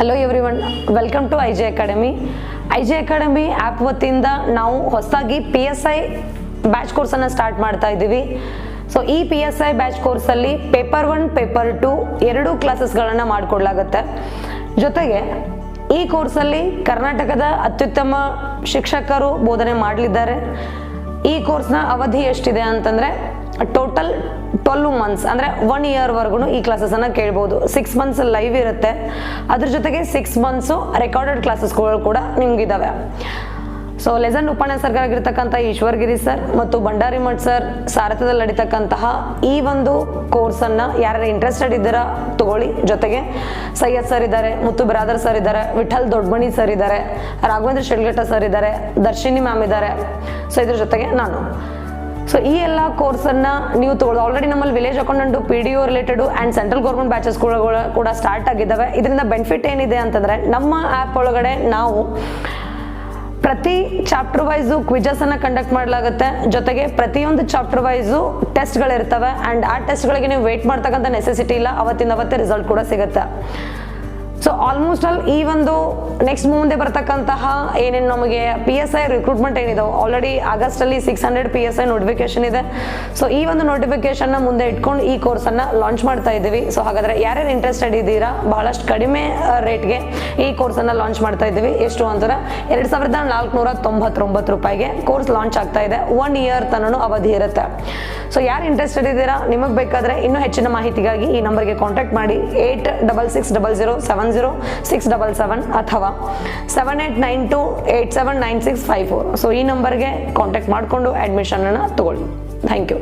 Hello everyone welcome to I J academy I J academy app ವತಿಯಿಂದ ನಾವು ಹೊಸದಾಗಿ P S I batch ಕೋರ್ಸನ್ನು start ಮಾಡ್ತಾ ಇದ್ದೀವಿ. ಸೊ ಈ ಪಿ ಎಸ್ ಐ ಬ್ಯಾಚ್ ಕೋರ್ಸಲ್ಲಿ ಪೇಪರ್ ಒನ್ ಪೇಪರ್ ಟು ಎರಡೂ ಕ್ಲಾಸಸ್ಗಳನ್ನು ಮಾಡಿಕೊಡ್ಲಾಗತ್ತೆ. ಜೊತೆಗೆ, ಈ ಕೋರ್ಸಲ್ಲಿ ಕರ್ನಾಟಕದ ಅತ್ಯುತ್ತಮ ಶಿಕ್ಷಕರು ಬೋಧನೆ ಮಾಡಲಿದ್ದಾರೆ. ಈ ಕೋರ್ಸ್ನ ಅವಧಿ ಎಷ್ಟಿದೆ ಅಂತಂದರೆ ಟೋಟಲ್ ಟ್ವೆಲ್ ಮಂತ್ಸ್ ಅಂದರೆ ಒನ್ ಇಯರ್ವರೆಗೂ ಈ ಕ್ಲಾಸಸನ್ನು ಕೇಳ್ಬೋದು. ಸಿಕ್ಸ್ ಮಂತ್ಸ್ ಲೈವ್ ಇರುತ್ತೆ. ಅದ್ರ ಜೊತೆಗೆ ಸಿಕ್ಸ್ ಮಂತ್ಸು ರೆಕಾರ್ಡೆಡ್ ಕ್ಲಾಸಸ್ಗಳು ಕೂಡ ನಿಮಗಿದ್ದಾವೆ ಸೊ ಲೆಸನ್ ಉಪನ್ಯಾಸಕರಾಗಿರ್ತಕ್ಕಂಥ ಈಶ್ವರ್ಗಿರಿ ಸರ್ ಮತ್ತು ಭಂಡಾರಿ ಮಠ್ ಸರ್ ಸಾರಥ್ಯದಲ್ಲಿ ನಡೀತಕ್ಕಂತಹ ಈ ಒಂದು ಕೋರ್ಸನ್ನು ಯಾರ್ಯಾರು ಇಂಟ್ರೆಸ್ಟೆಡ್ ಇದ್ದೀರಾ ತಗೊಳ್ಳಿ. ಜೊತೆಗೆ ಸೈಯದ್ ಸರ್ ಇದ್ದಾರೆ ಮುತ್ತು ಬ್ರಾದರ್ ಸರ್ ಇದ್ದಾರೆ ವಿಠಲ್ ದೊಡ್ಡಮಣಿ ಸರ್ ಇದ್ದಾರೆ ರಾಘವೇಂದ್ರ ಶೆಡ್ಗಟ್ಟ ಸರ್ ಇದ್ದಾರೆ ದರ್ಶಿನಿ ಮ್ಯಾಮ್ ಇದ್ದಾರೆ ಸೊ ಇದ್ರ ಜೊತೆಗೆ ನಾನು. ಸೊ ಈ ಎಲ್ಲ ಕೋರ್ಸನ್ನು ನೀವು ತಗೊಳ್ಳೋದು ಆಲ್ರೆಡಿ ನಮ್ಮಲ್ಲಿ village accountant P D O related and central government batches ಕೂಡ ಸ್ಟಾರ್ಟ್ ಆಗಿದ್ದಾವೆ. ಇದರಿಂದ ಬೆನಿಫಿಟ್ ಏನಿದೆ ಅಂತಂದರೆ ನಮ್ಮ ಆ್ಯಪ್ ಒಳಗಡೆ ನಾವು ಪ್ರತಿ ಚಾಪ್ಟರ್ ವೈಸು ಕ್ವಿಜಸನ್ನು ಕಂಡಕ್ಟ್ ಮಾಡಲಾಗುತ್ತೆ. ಜೊತೆಗೆ ಪ್ರತಿಯೊಂದು ಚಾಪ್ಟರ್ ವೈಸು ಟೆಸ್ಟ್ಗಳಿರ್ತವೆ ಆ್ಯಂಡ್ ಆ ಟೆಸ್ಟ್ಗಳಿಗೆ ನೀವು ವೆಯ್ಟ್ ಮಾಡ್ತಕ್ಕಂಥ ನೆಸೆಸಿಟಿ ಇಲ್ಲ. ಅವತ್ತಿನ ಅವತ್ತೇ ರಿಸಲ್ಟ್ ಕೂಡ ಸಿಗುತ್ತೆ. ಆಲ್ಮೋಸ್ಟ್ ಆಲ್ ಈ ಒಂದು ನೆಕ್ಸ್ಟ್ ಮುಂದೆ ಬರ್ತಕ್ಕಂತಹ ಏನೇನು ನಮಗೆ ಪಿ ಎಸ್ ಐ ರಿಕ್ರೂಟ್ಮೆಂಟ್ ಏನಿದೆ already ಆಗಸ್ಟಲ್ಲಿ six hundred P S I notification ಇದೆ. ಸೊ ಈ ಒಂದು ನೋಟಿಫಿಕೇಶನ್ನ ಮುಂದೆ ಇಟ್ಕೊಂಡು ಈ ಕೋರ್ಸನ್ನು ಲಾಂಚ್ ಮಾಡ್ತಾ ಇದ್ದೀವಿ. ಸೊ ಹಾಗಾದ್ರೆ ಯಾರ್ಯಾರು ಇಂಟ್ರೆಸ್ಟೆಡ್ ಇದ್ದೀರಾ, ಬಹಳಷ್ಟು ಕಡಿಮೆ ರೇಟ್ಗೆ ಈ ಕೋರ್ಸನ್ನು ಲಾಂಚ್ ಮಾಡ್ತಾ ಇದ್ದೀವಿ. ಎಷ್ಟು ಅಂತಾರೆ ಎರಡು ಸಾವಿರದ ನಾಲ್ಕುನೂರ ತೊಂಬತ್ತೊಂಬತ್ತು ರೂಪಾಯಿಗೆ ಕೋರ್ಸ್ ಲಾಂಚ್ ಆಗ್ತಾ ಇದೆ. ಒನ್ ಇಯರ್ ತನೂ ಅವಧಿ ಇರುತ್ತೆ. ಸೊ ಯಾರು ಇಂಟ್ರೆಸ್ಟೆಡ್ ಇದ್ದೀರಾ, ನಿಮಗೆ ಬೇಕಾದರೆ ಇನ್ನೂ ಹೆಚ್ಚಿನ ಮಾಹಿತಿಗಾಗಿ ಈ ನಂಬರ್ಗೆ ಕಾಂಟ್ಯಾಕ್ಟ್ ಮಾಡಿ. Eight double six double zero seven zero six double seven ಅಥವಾ seven eight nine two eight seven nine six five four so ಈ ನಂಬರ್ಗೆ ಕಾಂಟ್ಯಾಕ್ಟ್ ಮಾಡಿಕೊಂಡು ಅಡ್ಮಿಷನನ್ನು ತಗೊಳ್ಳಿ. Thank you